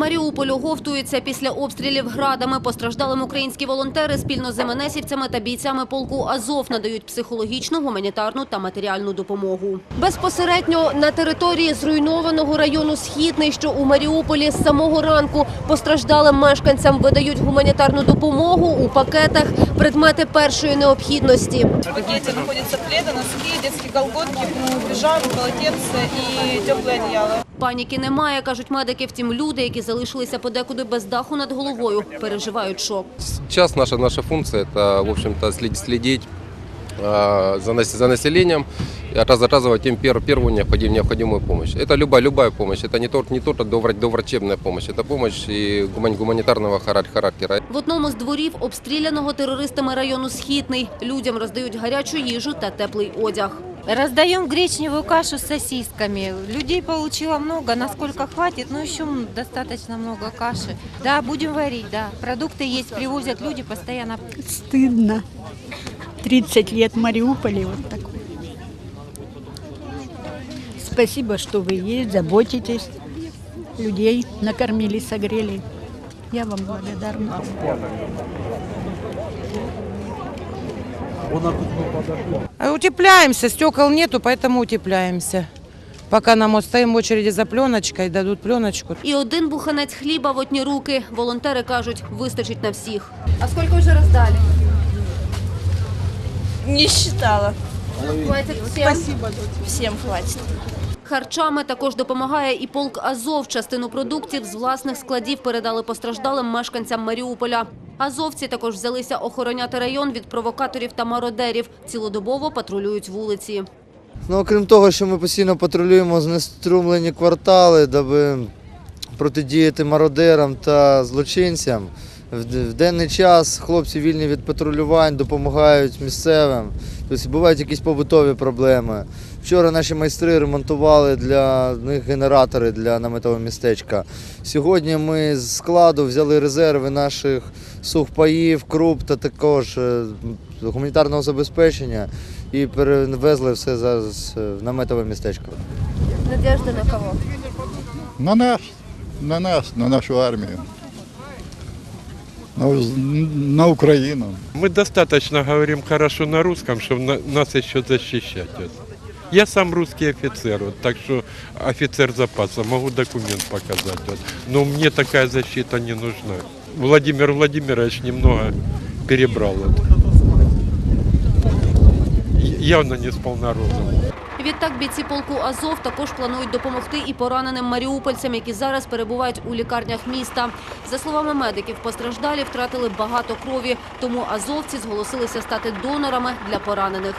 Маріуполь оговтується після обстрілів градами. Постраждалим українські волонтери спільно з МНСівцями та бійцями полку Азов надають психологічну, гуманітарну та матеріальну допомогу. Безпосередньо на території зруйнованого району Східний, що у Маріуполі з самого ранку постраждалим мешканцям видають гуманітарну допомогу у пакетах, предмети першої необхідності. В пакете находятся пледы, носки, детские колготки, пижамы, полотенце и теплое одеяло. Паніки немає, кажуть медики. Втім, люди, які залишилися подекуди без даху над головою, переживають шок. Сейчас наша, наша функция – это, в общем-то, след- следить э, за, нас- за населением и раз- оказывать им пер- первую необходимую, необходимую помощь. Это любая, любая помощь. Это не только, не только довра- доврачебная помощь, это помощь и гумани- гуманитарного харак- характера. В одному з дворів обстріляного терористами району Східний людям роздають гарячу їжу та теплий одяг. Раздаем гречневую кашу с сосисками. Людей получила много, насколько хватит, но еще достаточно много каши. Да, будем варить, да. Продукты есть, привозят люди постоянно. Стыдно. 30 лет в Мариуполе вот такой. Спасибо, что вы есть, заботитесь. Людей накормили, согрели. Я вам благодарна. А Утепляемся, стекол нету, поэтому утепляемся. Поки нам вот в очереди за пленочкой, дадуть пленочку. І один буханець хліба в одні руки. Волонтери кажуть, вистачить на всіх. А скільки вже роздали? Не считала. Хватить всім? Всем хватит. Харчами також допомагає і полк Азов. Частину продуктів з власних складів передали постраждалим мешканцям Маріуполя. Азовці також взялися охороняти район від провокаторів та мародерів. Цілодобово патрулюють вулиці. Ну, окрім того, що ми постійно патрулюємо знеструмлені квартали, даби протидіяти мародерам та злочинцям. В денний час хлопці вільні від патрулювань допомагають місцевим. Тобто бувають якісь побутові проблеми. Вчора наші майстри ремонтували для них генератори для наметового містечка. Сьогодні ми з складу взяли резерви наших сухпаїв, круп та також е, гуманітарного забезпечення і перевезли все зараз в наметове містечко. Надежда на кого? На нас, на нас, на нашу армію. На, Україну. Мы достаточно говорим хорошо на русском, чтобы на- нас еще защищать. Я сам русский офицер, вот, так что офицер запаса, могу документ показать. вот. Но мне такая защита не нужна. Владимир Владимирович немного перебрал. Вот. Явно не с полнородным. Відтак бійці полку Азов також планують допомогти і пораненим маріупольцям, які зараз перебувають у лікарнях міста. За словами медиків, постраждалі втратили багато крові, тому азовці зголосилися стати донорами для поранених.